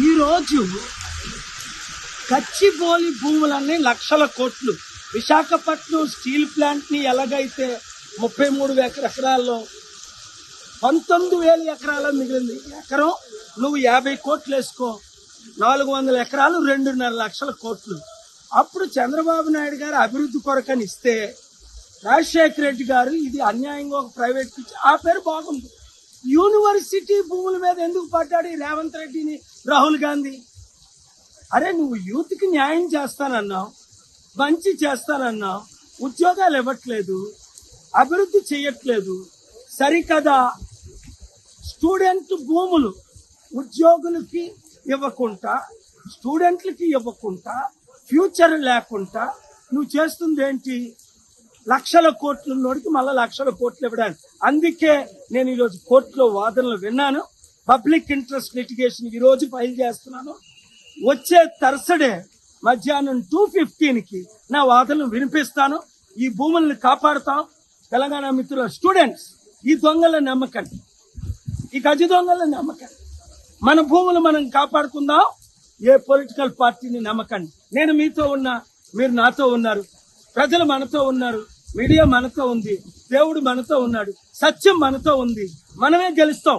ఈరోజు కచ్చిబోలి భూములన్నీ లక్షల కోట్లు. విశాఖపట్నం స్టీల్ ప్లాంట్ని ఎలాగైతే ముప్పై మూడు ఎకర ఎకరాల్లో పంతొమ్మిది వేల ఎకరాల మిగిలింది. ఎకరం నువ్వు యాభై కోట్లు వేసుకో నాలుగు వందల ఎకరాలు రెండున్నర లక్షల కోట్లు. అప్పుడు చంద్రబాబు నాయుడు గారు అభివృద్ధి కొరకని ఇస్తే రాజశేఖర రెడ్డి గారు ఇది అన్యాయంగా ఒక ప్రైవేట్ ఇచ్చి ఆ పేరు బాగుంది. యూనివర్సిటీ భూముల మీద ఎందుకు పడ్డాడు ఈ రేవంత్ రెడ్డిని రాహుల్ గాంధీ? అరే నువ్వు యూత్కి న్యాయం చేస్తానన్నావు మంచి చేస్తానన్నావు ఉద్యోగాలు ఇవ్వట్లేదు అభివృద్ధి చేయట్లేదు సరికదా? స్టూడెంట్ భూములు ఉద్యోగులకి ఇవ్వకుండా స్టూడెంట్లకి ఇవ్వకుండా ఫ్యూచర్ లేకుండా నువ్వు చేస్తుంది ఏంటి లక్షల కోట్లు నోడికి మళ్ళీ లక్షల కోట్లు ఇవ్వడానికి. అందుకే నేను ఈరోజు కోర్టులో వాదనలు విన్నాను. పబ్లిక్ ఇంట్రెస్ట్ లిటిగేషన్ ఈ రోజు ఫైల్ చేస్తున్నాను. వచ్చే తరసడే మధ్యాహ్నం టూ ఫిఫ్టీన్కి నా వాదనలు వినిపిస్తాను. ఈ భూములను కాపాడుతాం. తెలంగాణ మిత్రుల స్టూడెంట్స్ ఈ దొంగల నమ్మకండి ఈ గజ దొంగల నమ్మకండి మన భూములు మనం కాపాడుకుందాం. ఏ పొలిటికల్ పార్టీని నమ్మకండి. నేను మీతో ఉన్నా మీరు నాతో ఉన్నారు. ప్రజలు మనతో ఉన్నారు మీడియా మనతో ఉంది దేవుడు మనతో ఉన్నాడు సత్యం మనతో ఉంది మనమే గెలుస్తాం.